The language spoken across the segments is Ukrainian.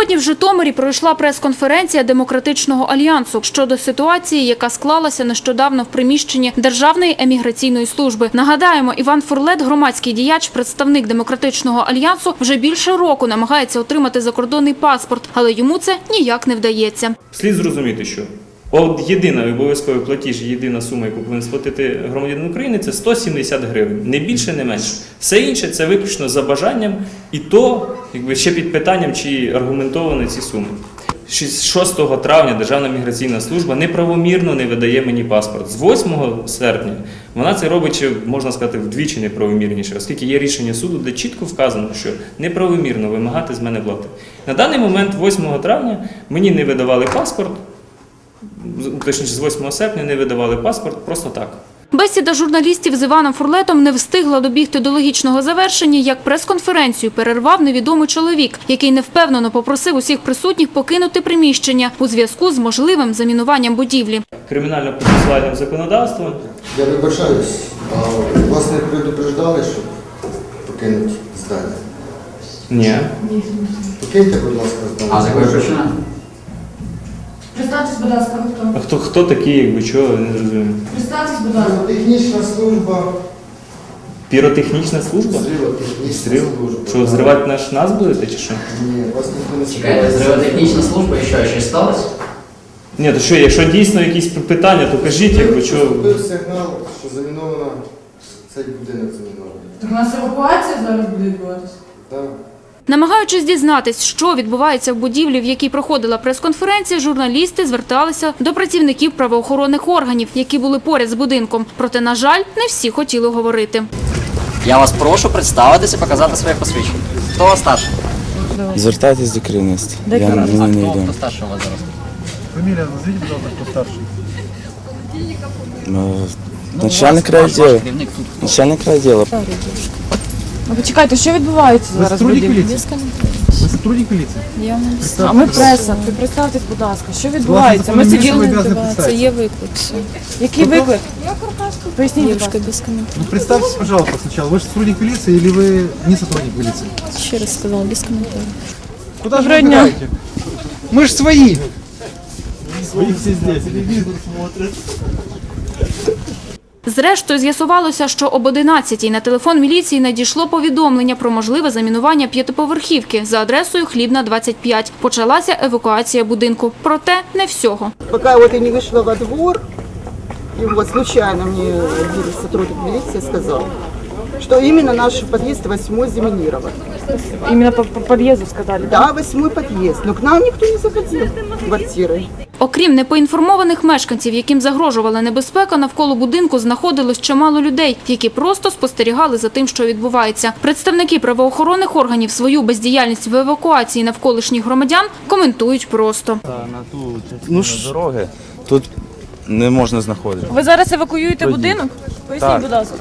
Сьогодні в Житомирі пройшла прес-конференція Демократичного альянсу щодо ситуації, яка склалася нещодавно в приміщенні Державної еміграційної служби. Нагадаємо, Іван Фурлет, громадський діяч, представник Демократичного альянсу, вже більше року намагається отримати закордонний паспорт, але йому це ніяк не вдається. Слід зрозуміти, що от єдина обов'язковий платіж, єдина сума, яку повинен сплатити громадянин України, це 170 гривень. Не більше, не менше. Все інше це виключно за бажанням, і то якби ще під питанням, чи аргументовані ці суми. 6 травня Державна міграційна служба неправомірно не видає мені паспорт. З 8 серпня вона це робить, можна сказати, вдвічі неправомірніше, оскільки є рішення суду, де чітко вказано, що неправомірно вимагати з мене плати. На даний момент, 8 травня, мені не видавали паспорт, точніше, з 8 серпня не видавали паспорт просто так. Бесіда журналістів з Іваном Фурлетом не встигла добігти до логічного завершення, як прес-конференцію перервав невідомий чоловік, який невпевнено попросив усіх присутніх покинути приміщення у зв'язку з можливим замінуванням будівлі. Кримінально-процесуальним законодавством Я вибачаюсь, а вас не предупреждали, щоб покинути здання? ні. Покиньте, будь ласка, здання. А з якої причини? Представтесь, будь ласка, хто? А хто, хто такий, якби чого, не зрозумів. Представтесь, будь ласка. Технічна служба. Піротехнічна служба? Зрилотехнічна Стріл? служба. Що, зривати наш нас будете чи що? Ні, вас ніхто не Чекайте, зривотехнічна служба і що, щось сталося? Ні, то що, якщо дійсно якісь питання, то кажіть, якби чого. Поступив сигнал, що заміновано цей будинок замінований. Так у нас евакуація зараз буде відбуватися. Так. Намагаючись дізнатись, що відбувається в будівлі, в якій проходила прес-конференція, журналісти зверталися до працівників правоохоронних органів, які були поряд з будинком. Проте, на жаль, не всі хотіли говорити. Я вас прошу представитися, показати своє посвідчення. Хто у вас старший? Звертайтесь до керівництва. Я не, не, не Хто, хто старший у вас зараз? Фамилия назовите, пожалуйста, кто старший. Е, Начальник райділу. Керівник. Начальник райділу. Ну, почекайте, що відбувається Вы зараз? в сотрудник будівлі? милиции? Вы сотрудник милиции? А ми преса. Ви представтесь, будь ласка, що Согласно відбувається? Ми закону сиділи. милиции вы обязаны Це є представиться. виклик. все. Який виклик? Поясніть, будь Дівчинка ласка. без коментарів. Ну, представьтесь, пожалуйста, сначала. Вы же сотрудник милиции или вы не сотрудник милиции? Ще раз сказала, без коментарів. Куда же Доброго вы дня. убегаете? Мы же свои. Свои все здесь. Телевизор смотрят. Зрештою, з'ясувалося, що об 11-й на телефон міліції надійшло повідомлення про можливе замінування п'ятиповерхівки за адресою Хлібна 25. Почалася евакуація будинку. Проте не всього. Пока вот я не вышла во двор, и вот случайно мне один сотрудник милиции сказал, что именно наш подъезд восьмой заминирован. Іменно по, по під'їзду сказали. Да, восьмой подъезд, но к нам никто не заходил квартирой. Окрім непоінформованих мешканців, яким загрожувала небезпека, навколо будинку знаходилось чимало людей, які просто спостерігали за тим, що відбувається. Представники правоохоронних органів свою бездіяльність в евакуації навколишніх громадян коментують просто. Ну дороги. Тут не можна знаходити. Ви зараз евакуюєте Ходіть. будинок? Поясніть, Так. будь ласка.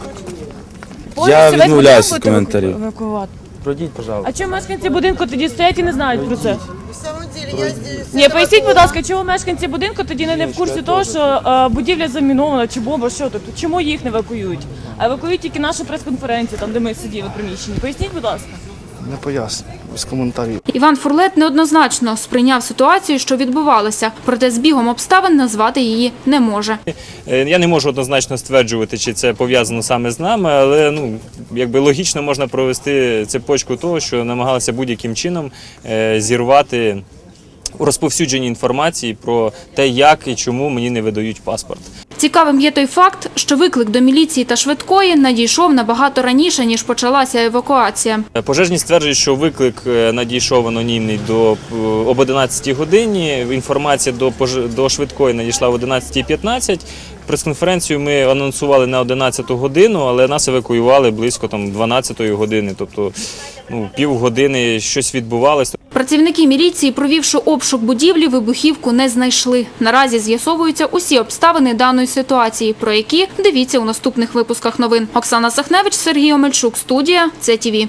Я відмовляюся від коментарів. евакувати? Пройдіть, пожалуйста. А чому мешканці будинку тоді стоять і не знають про це? Ні, поясніть, будь ласка, чому мешканці будинку тоді не, не в курсі того, що е, будівля замінована, чи бомба, що тут? Чому їх не евакуюють? А евакуюють тільки нашу прес-конференцію, там де ми сиділи в приміщенні. Поясніть, будь ласка. Не поясню, без коментарів. Іван Фурлет неоднозначно сприйняв ситуацію, що відбувалося, проте збігом обставин назвати її не може. Е, Я не можу однозначно стверджувати, чи це пов'язано саме з нами, але ну якби логічно можна провести цепочку того, що намагалися будь-яким чином е, зірвати розповсюдження інформації про те, як і чому мені не видають паспорт. Цікавим є той факт, що виклик до міліції та швидкої надійшов набагато раніше, ніж почалася евакуація. Пожежні стверджують, що виклик е, надійшов анонімний до е, об 11 годині. Інформація до до швидкої надійшла в 11.15. Прес-конференцію ми анонсували на 11 годину, але нас евакуювали близько там 12 години. Тобто, ну півгодини щось відбувалося. Працівники міліції, провівши обшук будівлі, вибухівку не знайшли. Наразі з'ясовуються усі обставини даної ситуації, про які дивіться у наступних випусках новин. Оксана Сахневич, Сергій Омельчук, студія ЦТВ.